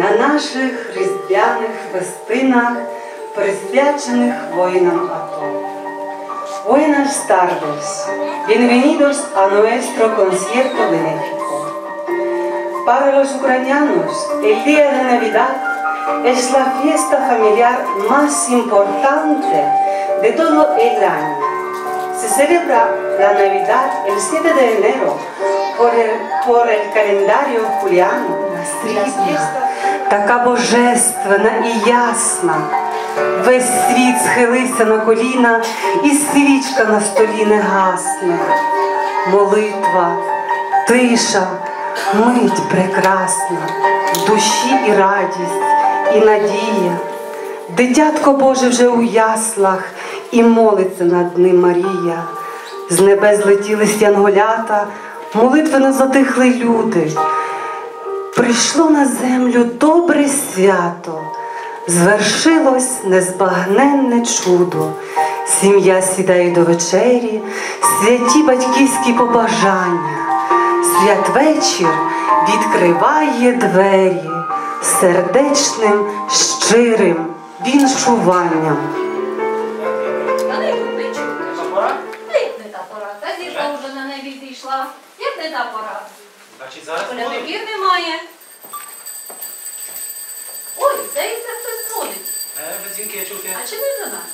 на наших різдвяних фестинах, присвячених воїнам АТО. Buenas tardes, bienvenidos a nuestro concierto de México. Para los ucranianos, el día de Navidad es la fiesta familiar más importante de todo el año. Se celebra la Navidad el 7 de enero por el, por el calendario juliano. La fiesta така божественна і ясна. Весь світ схилився на коліна, і свічка на столі не гасне. Молитва, тиша, мить прекрасна, душі і радість, і надія. Дитятко Боже вже у яслах, і молиться над ним Марія. З небес злетілись янголята, молитвено затихли люди. Прийшло на землю добре свято, звершилось незбагненне чудо. Сім'я сідає до вечері, святі батьківські побажання. Святвечір відкриває двері сердечним, щирим віншуванням. Та зірка вже на небі зійшла. Як не та пора? Значить зараз буде. Немає. Ой, здається, хтось дзвонить. Е, вже дзвінки чути. А чи не до нас?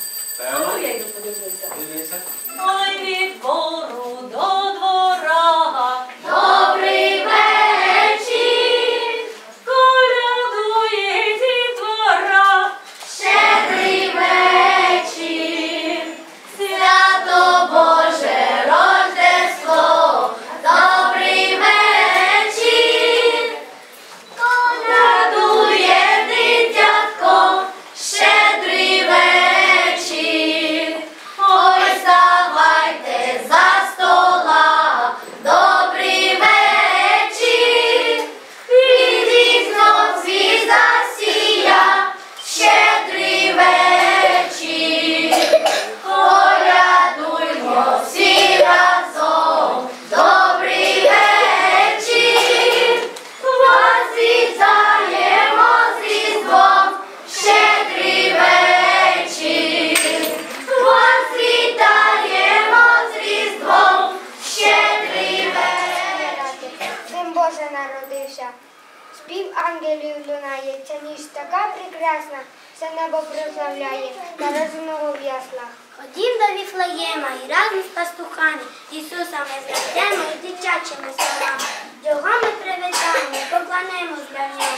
Прославляє, народженого в яслах. Ходім до Віфлеєма і разом з пастухами Ісуса ми знайдемо і дитячими словами. Його ми привітаємо, поклонемось для нього.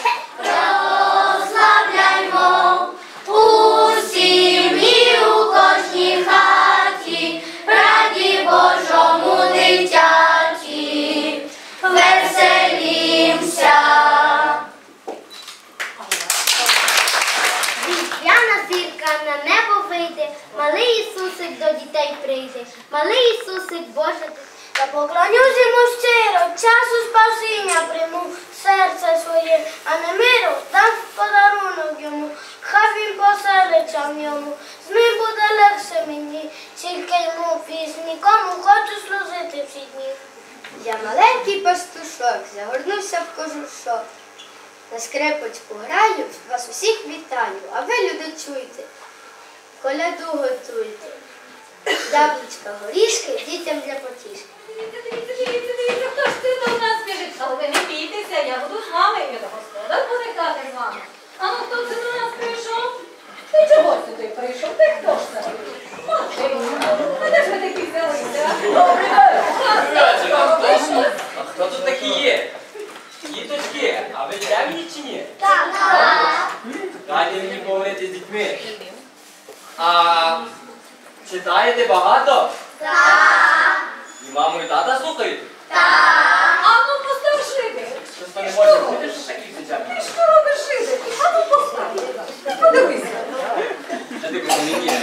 Прославляймо До дітей прийде, малий Ісусик Боже. Та поклонюсь йому щиро, часу спасіння приму серце своє, а не миру дам подарунок йому, хай він поселиться в ньому, з ним буде легше мені, тільки йому пісні, кому хочу служити всі дні. Я маленький пастушок, загорнувся в кожушок. На скрипочку граю, вас усіх вітаю, а ви, люди, чуйте, коляду готуйте. Яблучка, горішки, дітям для потішки. Дивіться, дивіться, хто ж ти до нас біжить? Але ви не бійтеся, я буду з вами, і до господар грати з вами. А ну хто це до нас прийшов? Ти чого сюди прийшов? Ти хто ж це? От ти, а де ж ви такі взялися? Добрий день! Ласкавичко, ви що? А хто тут такі є? Діточки, а ви древні чи ні? Так, Дайте мені поговорити з дітьми. А читаєте багато? так, І маму і тата слухають? А ну постав шибі. Щось то не може бути, таких. Ти що робиш шибі? А ну постав. Ти подивися. Що ти розумієш?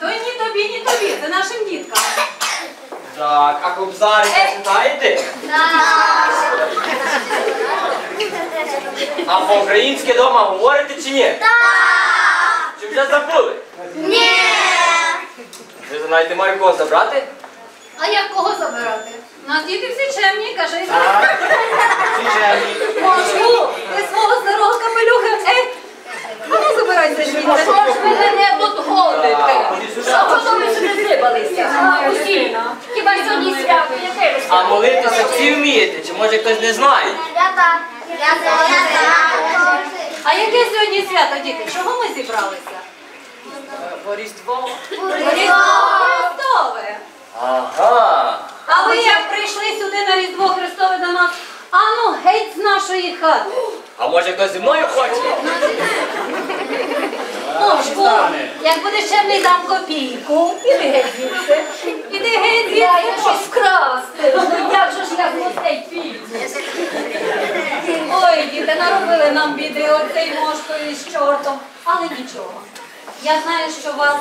То ні тобі, ні тобі, це нашим діткам. Так, а кобзарика читаєте? А по-українськи вдома говорите чи ні? так, Чи вже забули? ні. Ви знаєте, маю кого забрати? А як кого забирати? У нас діти всі чемні, кажи. Так. Звичайні. Мошку, ти свого старого капелюха, е, а ну забирайся звідси. Що ж ви мене тут сюди. Що ж ви сюди зибалися? А, усі. Хіба сьогодні свято, яке ви А молитися всі вмієте, чи може хтось не знає? Я так. Я так. А яке сьогодні свято, діти? Чого ми зібралися? Бо Різдво. Різдво Христове. Ага. А ви як прийшли сюди на Різдво Христове до нас? Ану, геть з нашої хати. А може хтось зі мною хоче? Мошку, як будеш чемний, дам копійку. Іди геть звідси. Іди геть Я звідси. щось вкрасти. Як же ж я з гостей піду? Ой, діти, наробили нам біди оцей мошкою з чортом. Але нічого. Я знаю, що у вас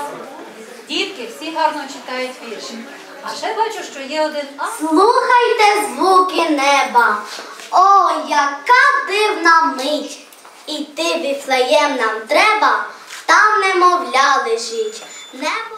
дітки всі гарно читають вірші. А ще бачу, що є один а. Слухайте звуки неба. О, яка дивна мить. Іти Віфлеєм нам треба, там немовля лежить. Небо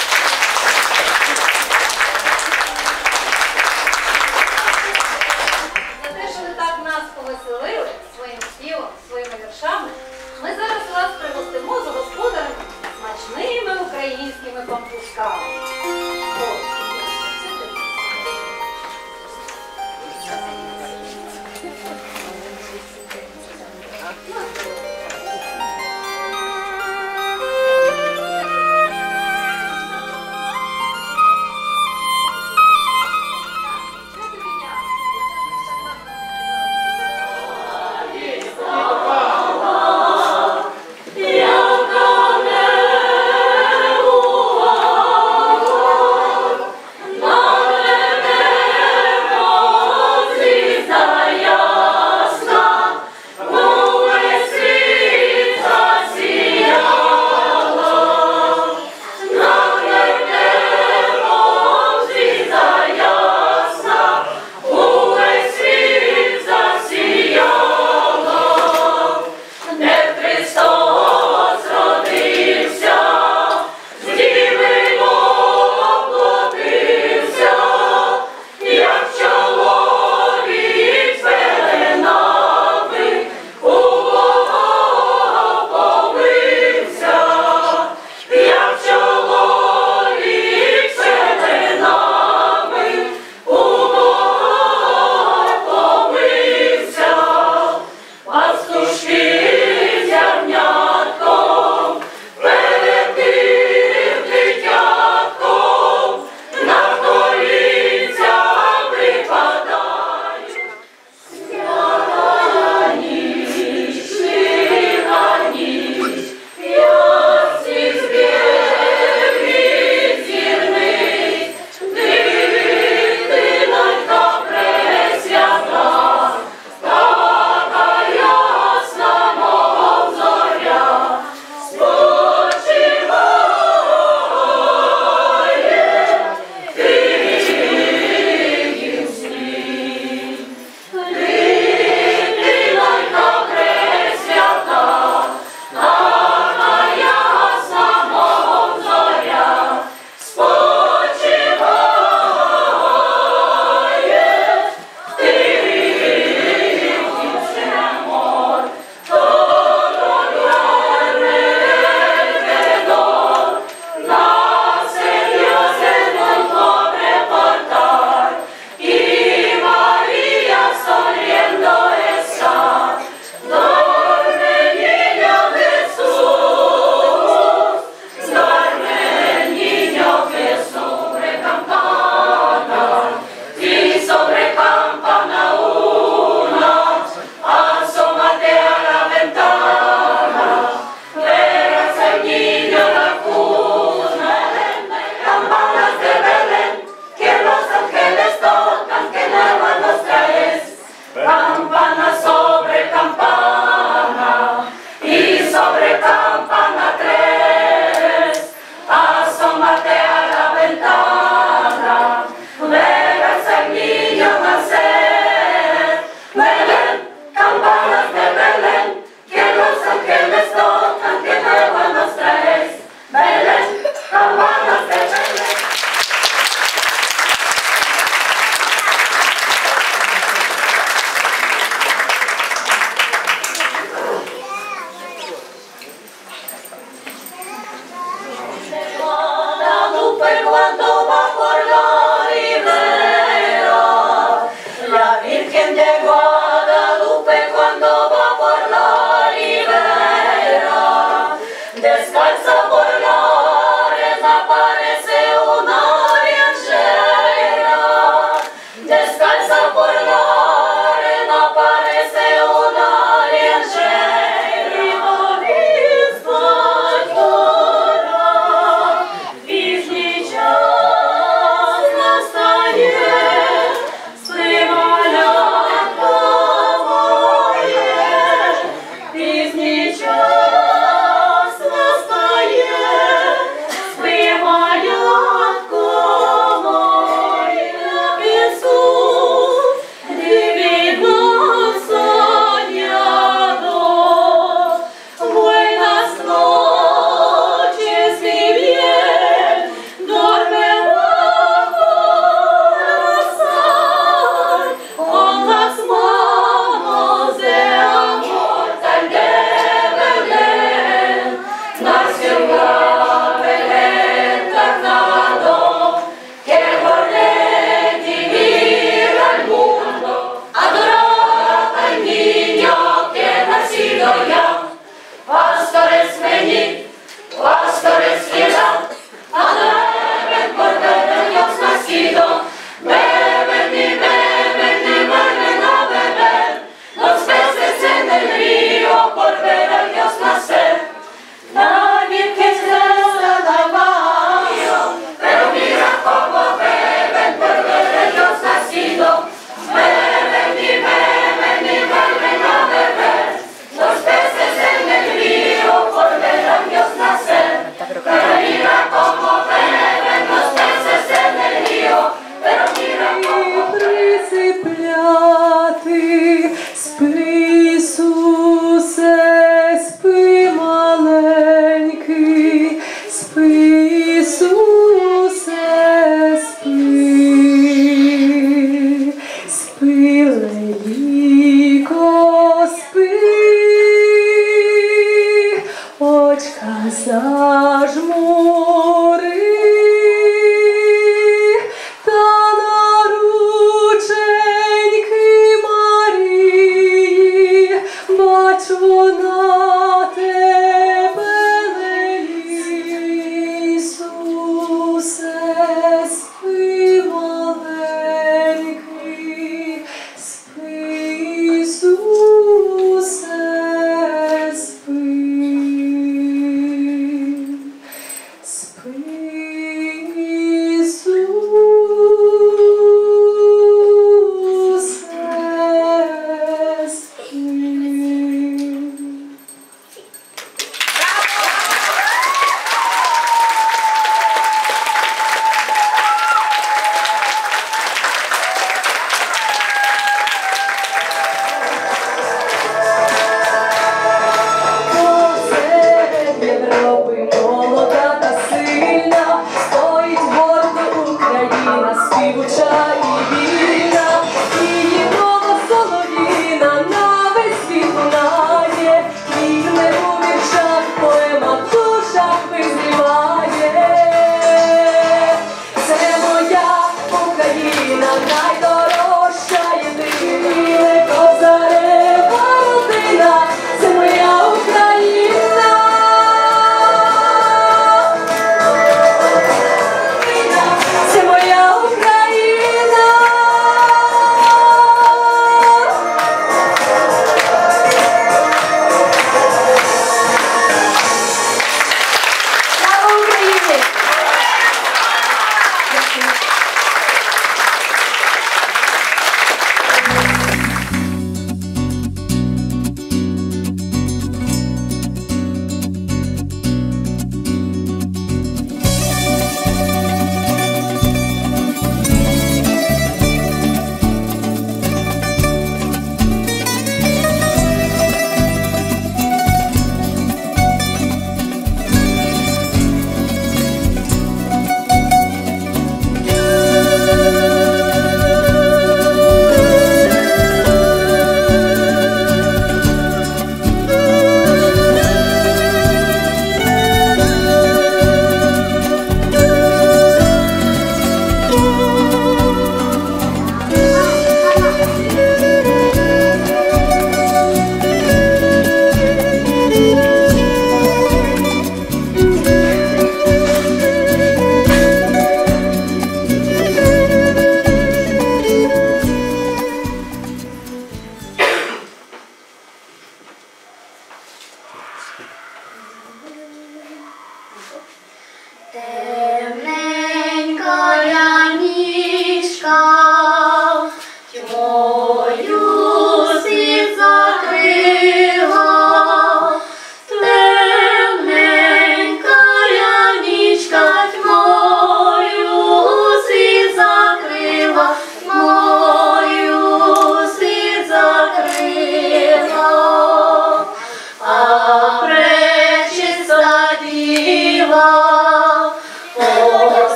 ca să-și mor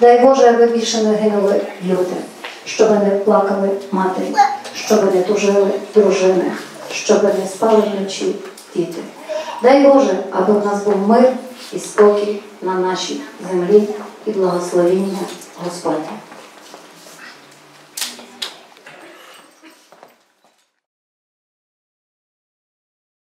Дай Боже, аби більше не гинули люди, щоб не плакали матері, щоб не тужили дружини, щоб не спали вночі діти. Дай Боже, аби в нас був мир і спокій на нашій землі і благословіння Господнє.